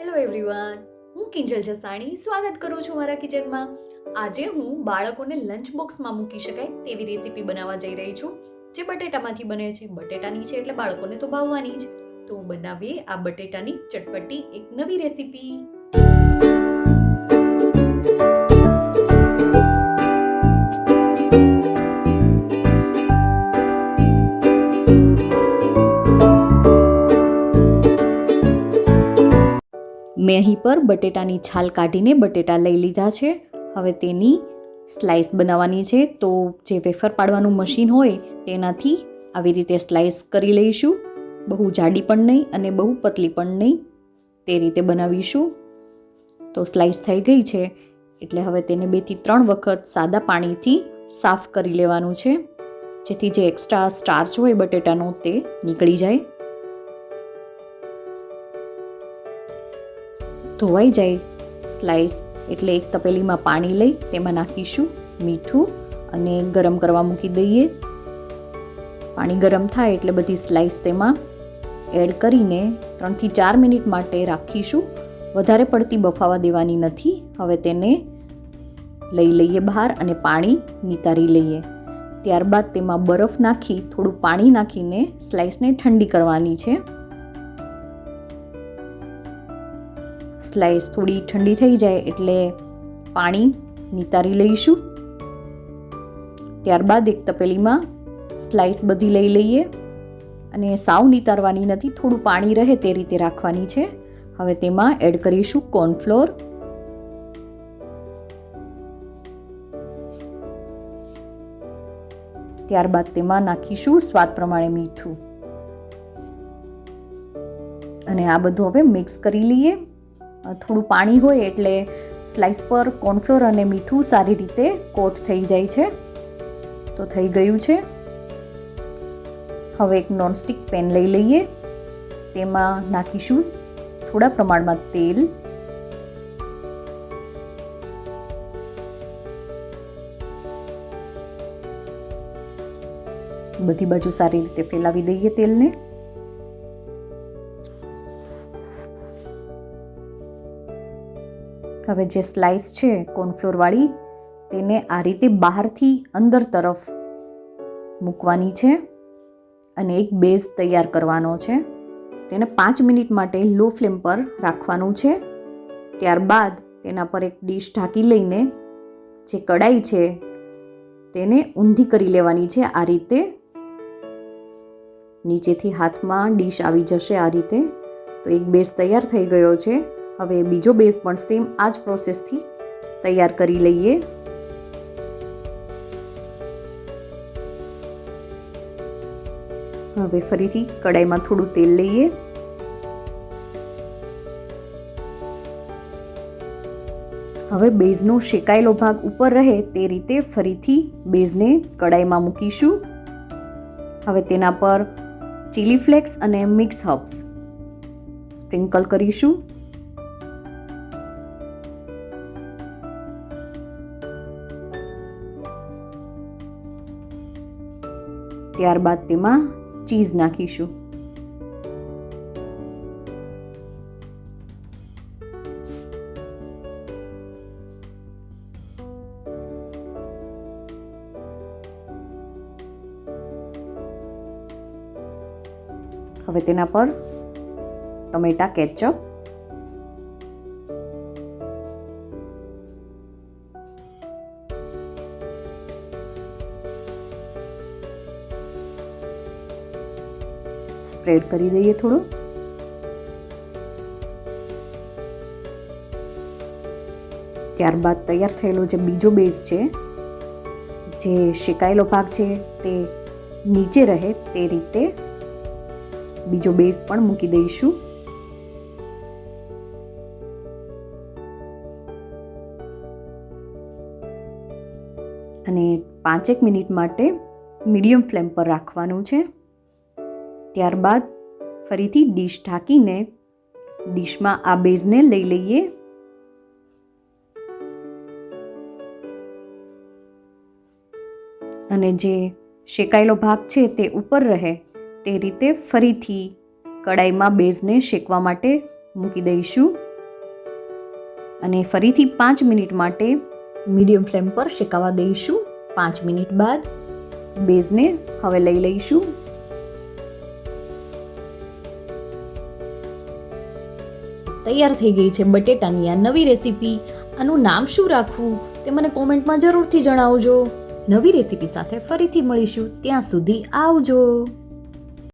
Hello everyone હું કિંજલ જસાણી સ્વાગત કરું છું મારા કિચનમાં. આજે હું બાળકોને લંચ બોક્સમાં મૂકી શકાય તેવી રેસીપી બનાવવા જઈ રહી છું. જે બટેટામાંથી બને છે, બટેટાની છે એટલે બાળકોને તો ભાવવાની જ. તો બનાવીએ આ બટેટાની ચટપટી એક નવી રેસીપી મેં અહીં પર બટેટાની છાલ કાઢીને બટેટા લઈ લીધા છે. હવે તેની સ્લાઇસ બનાવવાની છે. તો જે વેફર પાડવાનું મશીન હોય તેનાથી આવી રીતે સ્લાઇસ કરી લઈશું. બહુ જાડી પણ નહીં અને બહુ પતલી પણ નહીં. તે રીતે બનાવીશું. તો સ્લાઇસ થઈ ગઈ છે. એટલે હવે તેને બેથી ત્રણ વખત સાદા પાણીથી સાફ કરી લેવાનું છે. જેથી જે એક્સ્ટ્રા સ્ટાર્ચ હોય બટેટાનો તે નીકળી જાય. ધોવાઈ જાય. સ્લાઈસ એટલે એક તપેલીમાં પાણી લઈ તેમાં નાખીશું મીઠું અને ગરમ કરવા મૂકી દઈએ. પાણી ગરમ થાય એટલે બધી સ્લાઈસ તેમાં એડ કરીને ત્રણથી ચાર મિનિટ માટે રાખીશું. વધારે પડતી બફાવા દેવાની નથી. હવે તેને લઈ લઈએ બહાર અને પાણી નિતારી લઈએ. ત્યારબાદ તેમાં બરફ નાખી થોડું પાણી નાખીને સ્લાઈસને ઠંડી કરવાની છે. સ્લાઈસ થોડી ઠંડી થઈ જાય એટલે પાણી નિતારી લઈશું. ત્યારબાદ એક તપેલીમાં સ્લાઈસ બધી લઈ લઈએ. અને સાવ નિતારવાની નથી, થોડું પાણી રહે તે રીતે રાખવાની છે. હવે તેમાં એડ કરીશું કોર્નફ્લોર. ત્યારબાદ તેમાં નાખીશું સ્વાદ પ્રમાણે મીઠું. અને આ બધું હવે મિક્સ કરી લઈએ. થોડું પાણી હોય એટલે સ્લાઇસ પર કોર્નફ્લોર અને મીઠું સારી રીતે કોટ થઈ જાય છે. તો થઈ ગયું છે. હવે એક નોનસ્ટિક પેન લઈ લઈએ. તેમાં નાખીશું થોડા પ્રમાણમાં તેલ. બધી બાજુ સારી રીતે ફેલાવી દઈએ તેલને. હવે જે સ્લાઇસ છે કોર્નફ્લોરવાળી તેને આ રીતે બહારથી અંદર તરફ મૂકવાની છે અને એક બેઝ તૈયાર કરવાનો છે. તેને પાંચ મિનિટ માટે લો ફ્લેમ પર રાખવાનું છે. ત્યારબાદ તેના પર એક ડીશ ઢાંકી લઈને જે કડાઈ છે, તેને ઊંધી કરી લેવાની છે આ રીતે. નીચેથી હાથમાં ડીશ આવી જશે આ રીતે. તો એક બેઝ તૈયાર થઈ ગયો છે. હવે બીજો બેઝ પણ સેમ આ જ પ્રોસેસથી તૈયાર કરી લઈએ. હવે ફરીથી કડાઈમાં થોડું તેલ લઈએ. હવે બેઝનો શેકાયેલો ભાગ ઉપર રહે તે રીતે ફરીથી બેઝને કડાઈમાં મૂકીશું. હવે તેના પર ચીલી ફ્લેક્સ અને મિક્સ હર્બ્સ સ્પ્રિંકલ કરીશું. ત્યારબાદ તેમાં ચીઝ નાખીશું. હવે તેના પર ટમેટા કેચઅપ સ્પ્રેડ કરી દઈએ થોડું. ત્યારબાદ તૈયાર થયેલો જે બીજો બેઝ છે, જે શેકાયેલો ભાગ છે, તે નીચે રહે તે રીતે બીજો બેઝ પણ મૂકી દઈશું. અને પાંચેક મિનિટ માટે મીડિયમ ફ્લેમ પર રાખવાનું છે. ત્યારબાદ ફરીથી ડીશ ઢાંકીને ડીશમાં આ બેઝને લઈ લઈએ. અને જે શેકાયેલો ભાગ છે તે ઉપર રહે તે રીતે ફરીથી કડાઈમાં બેઝને શેકવા માટે મૂકી દઈશું. અને ફરીથી પાંચ મિનિટ માટે મીડિયમ ફ્લેમ પર શેકાવા દઈશું. પાંચ મિનિટ બાદ બેઝને હવે લઈ લઈશું. તૈયાર થઈ ગઈ છે બટેટાની આ નવી રેસીપી. આનું નામ શું રાખવું તે મને કોમેન્ટમાં જરૂરથી જણાવજો. નવી રેસીપી સાથે ફરીથી મળીશું ત્યાં સુધી આવજો.